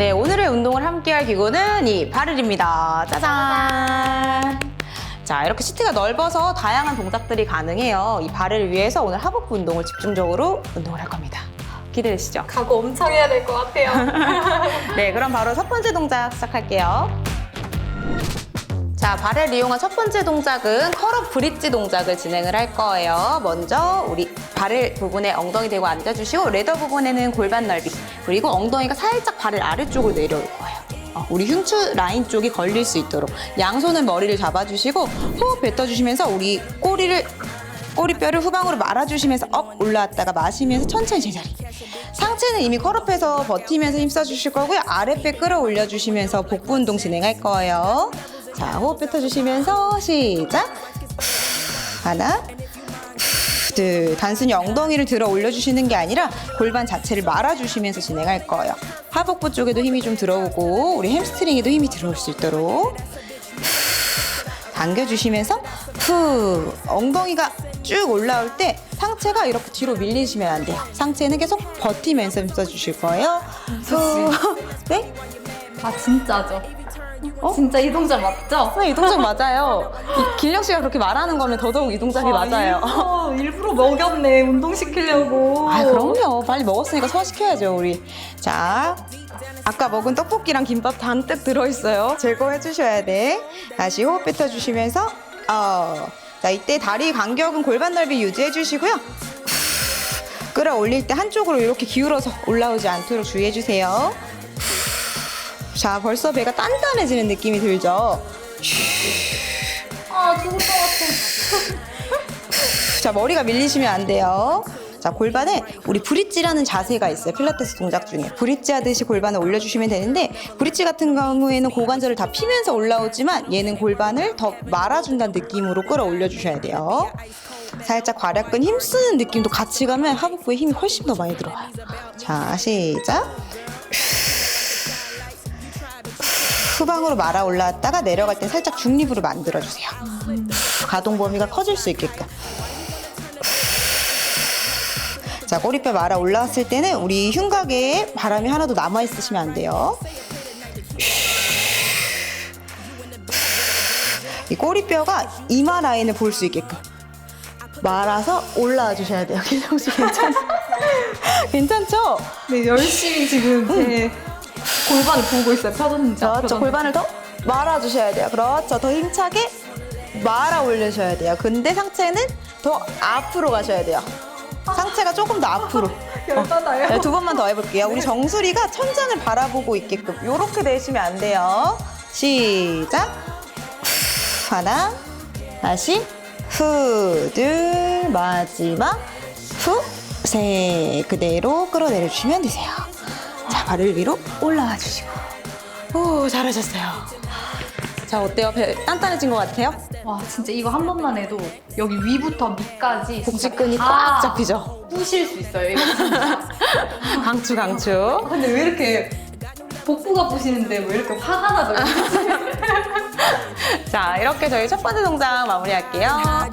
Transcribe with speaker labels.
Speaker 1: 네, 오늘의 운동을 함께 할 기구는 이 바를입니다. 짜잔! 자, 이렇게 시트가 넓어서 다양한 동작들이 가능해요. 이 발을 위해서 오늘 하복부 운동을 집중적으로 운동을 할 겁니다. 기대되시죠?
Speaker 2: 각오 엄청 해야 될 것 같아요.
Speaker 1: 네, 그럼 바로 첫 번째 동작 시작할게요. 자, 발을 이용한 첫 번째 동작은 컬업 브릿지 동작을 진행을 할 거예요. 먼저 우리 발을 부분에 엉덩이 대고 앉아주시고 레더 부분에는 골반 넓이 그리고 엉덩이가 살짝 발을 아래쪽으로 내려올 거예요. 어, 우리 흉추 라인 쪽이 걸릴 수 있도록 양손은 머리를 잡아주시고 호흡 뱉어주시면서 우리 꼬리를 꼬리뼈를 후방으로 말아주시면서 업 올라왔다가 마시면서 천천히 제자리. 상체는 이미 컬업해서 버티면서 힘써주실 거고요. 아랫배 끌어올려 주시면서 복부 운동 진행할 거예요. 자, 호흡 뱉어주시면서 시작. 하나, 둘. 단순히 엉덩이를 들어 올려주시는 게 아니라 골반 자체를 말아주시면서 진행할 거예요. 하복부 쪽에도 힘이 좀 들어오고 우리 햄스트링에도 힘이 들어올 수 있도록 당겨주시면서 후 엉덩이가 쭉 올라올 때 상체가 이렇게 뒤로 밀리시면 안 돼요. 상체는 계속 버티면서 써주실 거예요. 후 네?
Speaker 2: 아 진짜죠?
Speaker 1: 어?
Speaker 2: 진짜 이 동작 맞죠?
Speaker 1: 네, 이 동작 맞아요. 이 길령 씨가 그렇게 말하는 거면 더더욱 이 동작이 맞아요.
Speaker 2: 일부러, 일부러 먹였네 운동시키려고.
Speaker 1: 아 그럼요. 빨리 먹었으니까 소화시켜야죠 우리. 자. 아까 먹은 떡볶이랑 김밥 잔뜩 들어있어요. 제거해 주셔야 돼. 다시 호흡 뱉어주시면서 어. 자 이때 다리 간격은 골반 넓이 유지해 주시고요. 끌어올릴 때 한쪽으로 이렇게 기울어서 올라오지 않도록 주의해 주세요. 자 벌써 배가 단단해지는 느낌이 들죠.
Speaker 2: 아 죽을 것 같아.
Speaker 1: 자, 머리가 밀리시면 안 돼요. 자, 골반에 우리 브릿지라는 자세가 있어요. 필라테스 동작 중에. 브릿지 하듯이 골반을 올려주시면 되는데, 브릿지 같은 경우에는 고관절을 다 피면서 올라오지만, 얘는 골반을 더 말아준다는 느낌으로 끌어올려 주셔야 돼요. 살짝 괄약근 힘쓰는 느낌도 같이 가면 하복부에 힘이 훨씬 더 많이 들어와요. 자, 시작. 후방으로 말아 올라왔다가 내려갈 때 살짝 중립으로 만들어주세요. 가동 범위가 커질 수 있게끔. 자, 꼬리뼈 말아 올라왔을 때는 우리 흉곽에 바람이 하나도 남아 있으시면 안 돼요. 이 꼬리뼈가 이마 라인을 볼 수 있게끔 말아서 올라와 주셔야 돼요. 김정 씨 괜찮? 괜찮죠?
Speaker 2: 네 열심히 지금 제 골반을 보고 있어요. 펴졌는지. 안
Speaker 1: 그렇죠.
Speaker 2: 펴졌는지.
Speaker 1: 골반을 더 말아 주셔야 돼요. 그렇죠. 더 힘차게 말아 올리셔야 돼요. 근데 상체는 더 앞으로 가셔야 돼요. 상체가 조금 더 앞으로.
Speaker 2: 열받아요.
Speaker 1: 네, 두 번만 더 해볼게요. 우리 정수리가 천장을 바라보고 있게끔 이렇게 내시면 안 돼요. 시작. 하나, 다시 후, 둘, 마지막 후, 세 그대로 끌어내려 주시면 되세요. 자, 발을 위로 올라와 주시고. 오, 잘하셨어요. 자, 어때요? 배 단단해진 것 같아요?
Speaker 2: 와 진짜 이거 한 번만 해도 여기 위부터 밑까지
Speaker 1: 복직근이
Speaker 2: 진짜 꽉다
Speaker 1: 잡히죠?
Speaker 2: 부실 수 있어요. 이거 진짜.
Speaker 1: 강추, 강추.
Speaker 2: 근데 왜 이렇게 복부가 부시는데 왜 이렇게 화가 나죠?
Speaker 1: 자, 이렇게 저희 첫 번째 동작 마무리할게요.